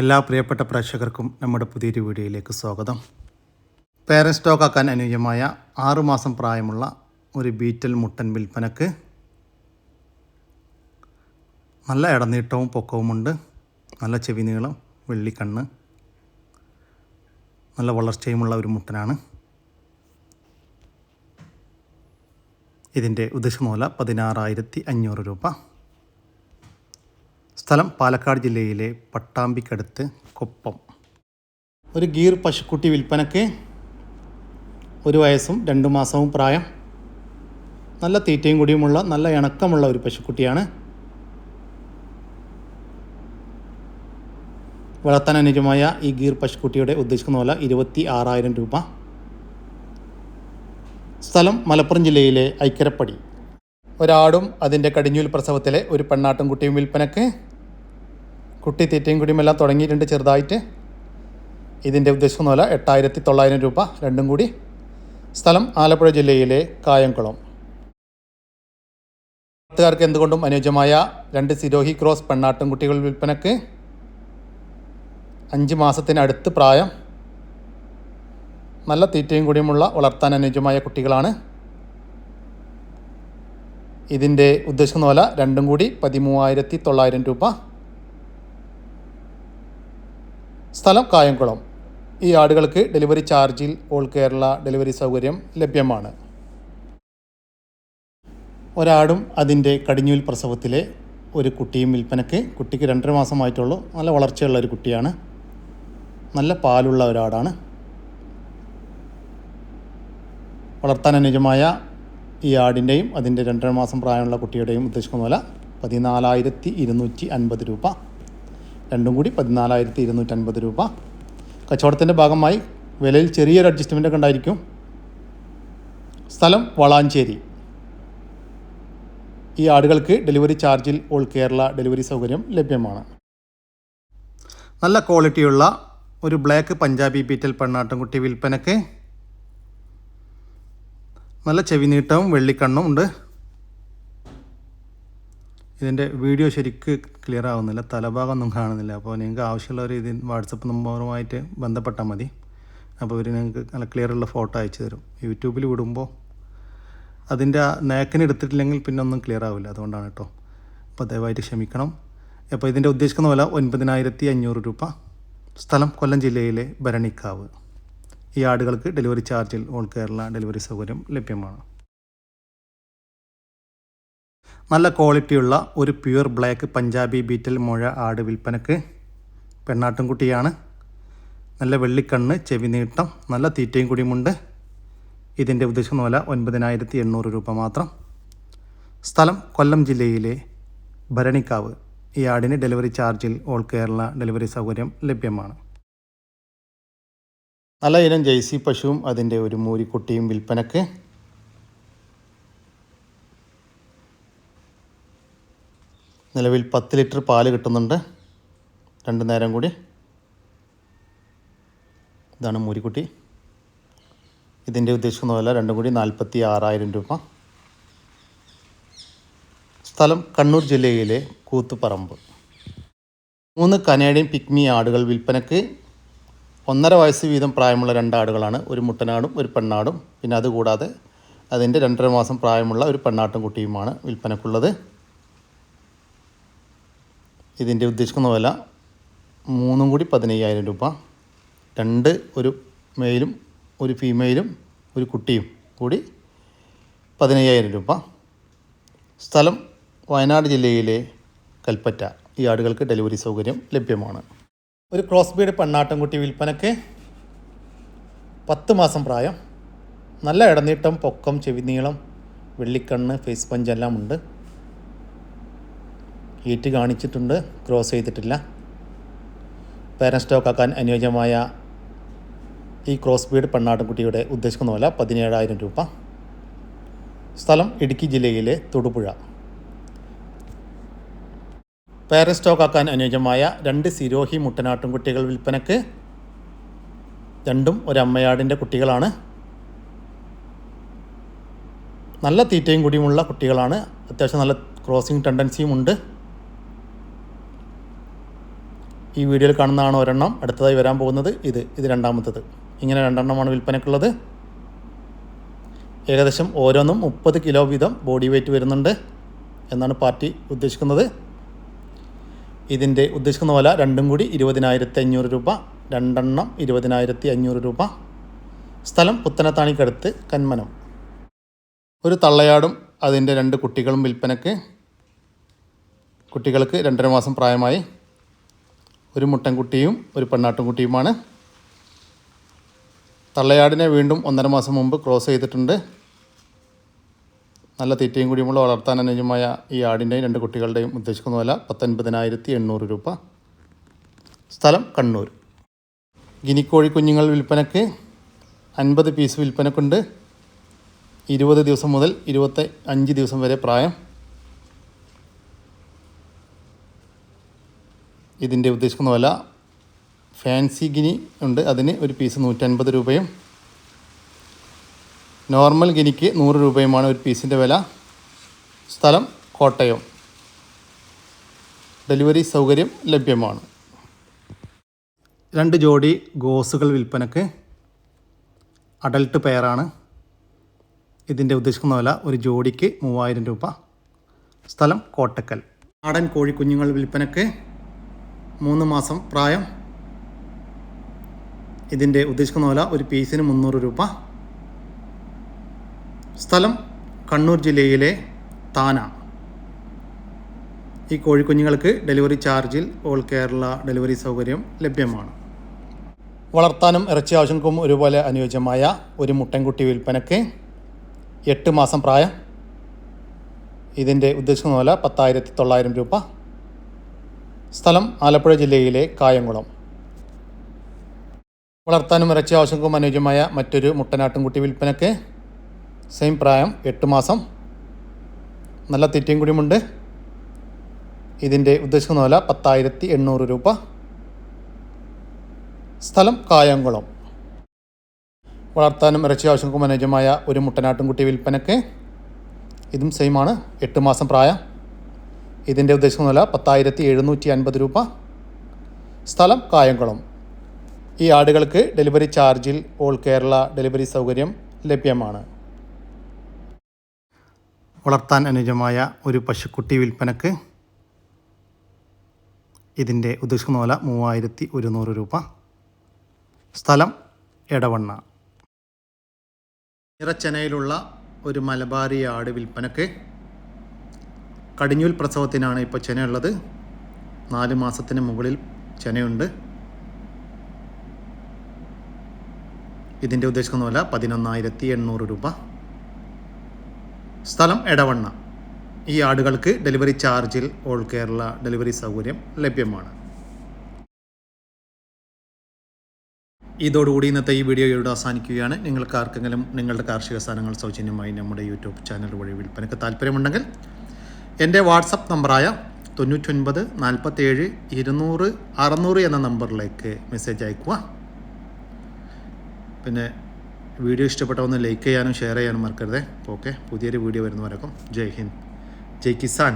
എല്ലാ പ്രിയപ്പെട്ട പ്രേക്ഷകർക്കും നമ്മുടെ പുതിയൊരു വീഡിയോയിലേക്ക് സ്വാഗതം. പേരൻ സ്റ്റോക്ക് ആക്കാൻ അനുയോജ്യമായ ആറുമാസം പ്രായമുള്ള ഒരു ബീറ്റൽ മുട്ടൻ വിൽപ്പനക്ക് നല്ല ഇടനീട്ടവും പൊക്കവുമുണ്ട്. നല്ല ചെവി നീളം വെള്ളിക്കണ്ണ് നല്ല വളർച്ചയുമുള്ള ഒരു മുട്ടനാണ്. ഇതിന്റെ ഉദ്ദേശമൂല പതിനാറായിരത്തി അഞ്ഞൂറ് രൂപ. സ്ഥലം പാലക്കാട് ജില്ലയിലെ പട്ടാമ്പിക്കടുത്ത് കൊപ്പം. ഒരു ഗീർ പശുക്കുട്ടി വിൽപ്പനയ്ക്ക് ഒരു വയസ്സും രണ്ട് മാസവും പ്രായം. നല്ല തീറ്റയും കൂടിയുമുള്ള നല്ല ഇണക്കമുള്ള ഒരു പശുക്കുട്ടിയാണ്. വളർത്താൻ അനുജമായ ഈ ഗീർ പശുക്കുട്ടിയുടെ ഉദ്ദേശിക്കുന്ന പോലെ ഇരുപത്തി ആറായിരം രൂപ. സ്ഥലം മലപ്പുറം ജില്ലയിലെ ഐക്കരപ്പടി. ഒരാടും അതിന്റെ കടിഞ്ഞൂൽ പ്രസവത്തിലെ ഒരു പെണ്ണാട്ടും കുട്ടിയും വിൽപ്പനക്ക് കുട്ടി തീറ്റയും കുടിയുമെല്ലാം തുടങ്ങിയിട്ടുണ്ട് ചെറുതായിട്ട്. ഇതിന്റെ ഉദ്ദേശം വില എട്ടായിരത്തി തൊള്ളായിരം രൂപ രണ്ടും കൂടി. സ്ഥലം ആലപ്പുഴ ജില്ലയിലെ കായംകുളം. പത്തുകാർക്ക് എന്തുകൊണ്ടും അനുയോജ്യമായ രണ്ട് സിരോഹി ക്രോസ് പെണ്ണാട്ടും കുട്ടികൾ വിൽപ്പനക്ക്. അഞ്ച് മാസത്തിനടുത്ത് പ്രായം. നല്ല തീറ്റയും കൂടിയുമുള്ള വളർത്താൻ അനുയോജ്യമായ കുട്ടികളാണ്. ഇതിന്റെ ഉദ്ദേശിക്കുന്ന വില രണ്ടും കൂടി പതിമൂവായിരത്തി തൊള്ളായിരം രൂപ. സ്ഥലം കായംകുളം. ഈ ആടുകൾക്ക് ഡെലിവറി ചാർജിൽ ഓൾ കേരള ഡെലിവറി സൗകര്യം ലഭ്യമാണ്. ഒരാടും അതിന്റെ കടിഞ്ഞൂൽ പ്രസവത്തിലെ ഒരു കുട്ടിയും വിൽപ്പനയ്ക്ക് കുട്ടിക്ക് രണ്ടര മാസമായിട്ടുള്ളൂ. നല്ല വളർച്ചയുള്ള ഒരു കുട്ടിയാണ്. നല്ല പാലുള്ള ഒരാടാണ്. വളർത്താൻ അനുയോജ്യമായ ഈ ആടിന്റെയും അതിന്റെ രണ്ടര മാസം പ്രായമുള്ള കുട്ടിയുടെയും ഉദ്ദേശിക്കുന്ന വില പതിനാലായിരത്തി ഇരുന്നൂറ്റി അൻപത് രൂപ. രണ്ടും കൂടി പതിനാലായിരത്തി ഇരുന്നൂറ്റി അൻപത് രൂപ. കച്ചവടത്തിന്റെ ഭാഗമായി വിലയിൽ ചെറിയൊരു അഡ്ജസ്റ്റ്മെന്റ് ഒക്കെ ഉണ്ടായിരിക്കും. സ്ഥലം വളാഞ്ചേരി. ഈ ആടുകൾക്ക് ഡെലിവറി ചാർജിൽ ഓൾ കേരള ഡെലിവറി സൗകര്യം ലഭ്യമാണ്. നല്ല ക്വാളിറ്റിയുള്ള ഒരു ബ്ലാക്ക് പഞ്ചാബി ബീറ്റൽ പെണ്ണാട്ടുംകുട്ടി വിൽപ്പനക്ക് നല്ല ചെവി നീട്ടവും വെള്ളിക്കണ്ണും ഉണ്ട്. ഇതിന്റെ വീഡിയോ ശരിക്ക് ക്ലിയർ ആവുന്നില്ല. തലഭാഗമൊന്നും കാണുന്നില്ല. അപ്പോൾ നിങ്ങൾക്ക് ആവശ്യമുള്ളവർ ഇതിൽ വാട്സപ്പ് നമ്പറുമായിട്ട് ബന്ധപ്പെട്ടാൽ മതി. അപ്പോൾ ഇവർ നിങ്ങൾക്ക് നല്ല ക്ലിയർ ഉള്ള ഫോട്ടോ അയച്ചു തരും. യൂട്യൂബിൽ വിടുമ്പോൾ അതിന്റെ നേക്കിന് എടുത്തിട്ടില്ലെങ്കിൽ പിന്നെ ഒന്നും ക്ലിയർ ആവില്ല. അതുകൊണ്ടാണ് കേട്ടോ അപ്പോൾ ദയവായിട്ട് ക്ഷമിക്കണം. അപ്പോൾ ഇതിന്റെ ഉദ്ദേശിക്കുന്ന വില ഒൻപതിനായിരത്തി അഞ്ഞൂറ് രൂപ. സ്ഥലം കൊല്ലം ജില്ലയിലെ ഭരണിക്കാവ്. ഈ ആടുകൾക്ക് ഡെലിവറി ചാർജിൽ ഓൾ കേരള ഡെലിവറി സൗകര്യം ലഭ്യമാണ്. നല്ല ക്വാളിറ്റിയുള്ള ഒരു പ്യുവർ ബ്ലാക്ക് പഞ്ചാബി ബീറ്റൽ മുഴ ആട് വിൽപ്പനക്ക് പെണ്ണാട്ടുംകുട്ടിയാണ്. നല്ല വെള്ളിക്കണ്ണ് ചെവി നീട്ടം നല്ല തീറ്റയും കൂടിയുമുണ്ട്. ഇതിന്റെ ഉദ്ദേശം വില ഒൻപതിനായിരത്തി എണ്ണൂറ് രൂപ മാത്രം. സ്ഥലം കൊല്ലം ജില്ലയിലെ ഭരണിക്കാവ്. ഈ ആടിന് ഡെലിവറി ചാർജിൽ ഓൾ കേരള ഡെലിവറി സൗകര്യം ലഭ്യമാണ്. നല്ല ഇനം ജെയ്സി പശുവും അതിന്റെ ഒരു മൂരിക്കുട്ടിയും വിൽപ്പനക്ക്. നിലവിൽ പത്ത് ലിറ്റർ പാൽ കിട്ടുന്നുണ്ട്. രണ്ട് നേരം കൂടി. ഇതാണ് മൂരിക്കുട്ടി. ഇതിന്റെ ഉദ്ദേശിക്കുന്ന വില രണ്ടും കൂടി നാൽപ്പത്തി ആറായിരം രൂപ. സ്ഥലം കണ്ണൂർ ജില്ലയിലെ കൂത്തുപറമ്പ്. മൂന്ന് കനേഡിയൻ പിക്മി ആടുകൾ വിൽപ്പനക്ക്. ഒന്നര വയസ്സ് വീതം പ്രായമുള്ള രണ്ട് ആടുകളാണ് ഒരു മുട്ടനാടും ഒരു പെണ്ണാടും. പിന്നെ അതുകൂടാതെ അതിന്റെ രണ്ടര മാസം പ്രായമുള്ള ഒരു പെണ്ണാട്ടും കുട്ടിയുമാണ് വിൽപ്പനക്കുള്ളത്. ഇതിന്റെ ഉദ്ദേശിക്കുന്ന വില മൂന്നും കൂടി പതിനയ്യായിരം രൂപ. രണ്ട് ഒരു മെയിലും ഒരു ഫീമെയിലും ഒരു കുട്ടിയും കൂടി പതിനയ്യായിരം രൂപ. സ്ഥലം വയനാട് ജില്ലയിലെ കൽപ്പറ്റ. ഈ ആടുകൾക്ക് ഡെലിവറി സൗകര്യം ലഭ്യമാണ്. ഒരു ക്രോസ് ബീഡ് പെണ്ണാട്ടംകുട്ടി വിൽപ്പനയ്ക്ക് പത്ത് മാസം പ്രായം. നല്ല ഇടനീട്ടം പൊക്കം ചെവിനീളം വെള്ളിക്കണ്ണ് ഫേസ് പഞ്ച് എല്ലാം ഉണ്ട്. ഹീറ്റ് കാണിച്ചിട്ടുണ്ട് ക്രോസ് ചെയ്തിട്ടില്ല. പേരൻ സ്റ്റോക്ക് ആക്കാൻ അനുയോജ്യമായ ഈ ക്രോസ് ബീഡ് പെണ്ണാട്ടൻകുട്ടിയുടെ ഉദ്ദേശിക്കുന്ന വില പതിനേഴായിരം രൂപ. സ്ഥലം ഇടുക്കി ജില്ലയിലെ തൊടുപുഴ. പേരൻ സ്റ്റോക്ക് ആക്കാൻ അനുയോജ്യമായ രണ്ട് സിരോഹി മുട്ടനാട്ടും കുട്ടികൾ വിൽപ്പനക്ക് രണ്ടും ഒരമ്മയാടിന്റെ കുട്ടികളാണ്. നല്ല തീറ്റയും കൂടിയുമുള്ള കുട്ടികളാണ്. അത്യാവശ്യം നല്ല ക്രോസിംഗ് ടെൻഡൻസിയും ഉണ്ട്. ഈ വീഡിയോയിൽ കാണുന്നതാണ് ഒരെണ്ണം. അടുത്തതായി വരാൻ പോകുന്നത് ഇത്. ഇത് രണ്ടാമത്തത്. ഇങ്ങനെ രണ്ടെണ്ണമാണ് വിൽപ്പനക്കുള്ളത്. ഏകദേശം ഓരോന്നും മുപ്പത് കിലോ വീതം ബോഡി വെയ്റ്റ് വരുന്നുണ്ട് എന്നാണ് പാർട്ടി ഉദ്ദേശിക്കുന്നത്. ഇതിന്റെ ഉദ്ദേശിക്കുന്ന വില രണ്ടും കൂടി ഇരുപതിനായിരത്തി അഞ്ഞൂറ് രൂപ രണ്ടെണ്ണം ഇരുപതിനായിരത്തി അഞ്ഞൂറ് രൂപ. സ്ഥലം പുത്തനത്താണിക്കടുത്ത് കന്മനം. ഒരു തള്ളയാടും അതിന്റെ രണ്ട് കുട്ടികളും വിൽപ്പനക്ക് കുട്ടികൾക്ക് രണ്ടര മാസം പ്രായമായി. ഒരു മുട്ടൻകുട്ടിയും ഒരു പെണ്ണാട്ടുംകുട്ടിയുമാണ്. തള്ളയാടിനെ വീണ്ടും ഒന്നര മാസം മുമ്പ് ക്രോസ് ചെയ്തിട്ടുണ്ട്. നല്ല തീറ്റയും കൂടിയുമുള്ള വളർത്താൻ അനുയോജ്യമായ ഈ ആടിന്റെയും രണ്ട് കുട്ടികളുടെയും ഉദ്ദേശിക്കുന്ന വില പത്തൊൻപതിനായിരത്തി എണ്ണൂറ് രൂപ. സ്ഥലം കണ്ണൂർ. ഗിനിക്കോഴി കുഞ്ഞുങ്ങൾ വിൽപ്പനക്ക് അൻപത് പീസ് വിൽപ്പനക്കുണ്ട്. ഇരുപത് ദിവസം മുതൽ ഇരുപത്തി അഞ്ച് ദിവസം വരെ പ്രായം. ഇതിന്റെ ഉദ്ദേശിക്കുന്ന വില ഫാൻസി ഗിനി ഉണ്ട്. അതിന് ഒരു പീസ് നൂറ്റൻപത് രൂപയും നോർമൽ ഗിനിക്ക് നൂറ് രൂപയുമാണ് ഒരു പീസിന്റെ വില. സ്ഥലം കോട്ടയം. ഡെലിവറി സൗകര്യം ലഭ്യമാണ്. രണ്ട് ജോഡി ഗോസുകൾ വിൽപ്പനക്ക് അഡൽട്ട് പെയറാണ്. ഇതിന്റെ ഉദ്ദേശിക്കുന്ന വില ഒരു ജോഡിക്ക് മൂവായിരം രൂപ. സ്ഥലം കോട്ടക്കൽ. നാടൻ കോഴിക്കുഞ്ഞുങ്ങൾ വിൽപ്പനക്ക് മൂന്ന് മാസം പ്രായം. ഇതിന്റെ ഉദ്ദേശിക്കുന്ന വില ഒരു പീസിന് മുന്നൂറ് രൂപ. സ്ഥലം കണ്ണൂർ ജില്ലയിലെ താന. ഈ കോഴിക്കുഞ്ഞുങ്ങൾക്ക് ഡെലിവറി ചാർജിൽ ഓൾ കേരള ഡെലിവറി സൗകര്യം ലഭ്യമാണ്. വളർത്താനും ഇറച്ചി ആവശ്യങ്ങൾക്കും ഒരുപോലെ അനുയോജ്യമായ ഒരു മുട്ടൻകുട്ടി വിൽപ്പനയ്ക്ക് എട്ട് മാസം പ്രായം. ഇതിന്റെ ഉദ്ദേശിക്കുന്ന വില പത്തായിരത്തി തൊള്ളായിരം രൂപ. സ്ഥലം ആലപ്പുഴ ജില്ലയിലെ കായംകുളം. വളർത്താനും ഇറച്ചി ആവശ്യങ്ങൾക്കും അനുയോജ്യമായ മറ്റൊരു മുട്ടനാട്ടുംകുട്ടി വിൽപ്പനയ്ക്ക് സെയിം പ്രായം എട്ട് മാസം. നല്ല തീറ്റയും കൂടിയുമുണ്ട്. ഇതിന്റെ ഉദ്ദേശിക്കുന്ന വില പത്തായിരത്തി എണ്ണൂറ് രൂപ. സ്ഥലം കായംകുളം. വളർത്താനും ഇറച്ചി ആവശ്യങ്ങൾക്കും അനുയോജ്യമായ ഒരു മുട്ടനാട്ടുംകുട്ടി വിൽപ്പനയ്ക്ക്. ഇതും സെയിമാണ് എട്ട് മാസം പ്രായം. ഇതിന്റെ ഉദ്ദേശിക്കുന്ന വില പത്തായിരത്തി എഴുന്നൂറ്റി അൻപത് രൂപ. സ്ഥലം കായംകുളം. ഈ ആടുകൾക്ക് ഡെലിവറി ചാർജിൽ ഓൾ കേരള ഡെലിവറി സൗകര്യം ലഭ്യമാണ്. വളർത്താൻ അനുജമായ ഒരു പശുക്കുട്ടി വിൽപ്പനക്ക് ഇതിന്റെ ഉദ്ദേശിക്കുന്ന വില മൂവായിരത്തി ഒരുന്നൂറ് രൂപ. സ്ഥലം എടവണ്ണ. ഇറച്ചനയിലുള്ള ഒരു മലബാരി ആട് വിൽപ്പനക്ക് കടിഞ്ഞൂൽ പ്രസവത്തിനാണ് ഇപ്പോൾ ചെനയുള്ളത്. നാല് മാസത്തിന് മുകളിൽ ചെനയുണ്ട്. ഇതിന്റെ ഉദ്ദേശിക്കുന്ന വില പതിനൊന്നായിരത്തി എണ്ണൂറ് രൂപ. സ്ഥലം എടവണ്ണ. ഈ ആടുകൾക്ക് ഡെലിവറി ചാർജിൽ ഓൾ കേരള ഡെലിവറി സൗകര്യം ലഭ്യമാണ്. ഇതോടുകൂടി ഇന്നത്തെ ഈ വീഡിയോ ഇവിടെ അവസാനിക്കുകയാണ്. നിങ്ങൾക്ക് ആർക്കെങ്കിലും നിങ്ങളുടെ കാർഷിക സാധനങ്ങൾ സൗജന്യമായി നമ്മുടെ യൂട്യൂബ് ചാനൽ വഴി വിൽപ്പനയ്ക്ക് താല്പര്യമുണ്ടെങ്കിൽ എന്റെ വാട്സപ്പ് നമ്പറായ തൊണ്ണൂറ്റൊൻപത് നാൽപ്പത്തേഴ് ഇരുന്നൂറ് അറുന്നൂറ് എന്ന നമ്പറിലേക്ക് മെസ്സേജ് അയക്കുക പിന്നെ വീഡിയോ ഇഷ്ടപ്പെട്ട ഒന്ന് ലൈക്ക് ചെയ്യാനും ഷെയർ ചെയ്യാനും മറക്കരുത്. ഓക്കെ പുതിയൊരു വീഡിയോ വരുന്നവരൊക്കെ ജയ് ഹിന്ദ്. ജയ് കിസാൻ.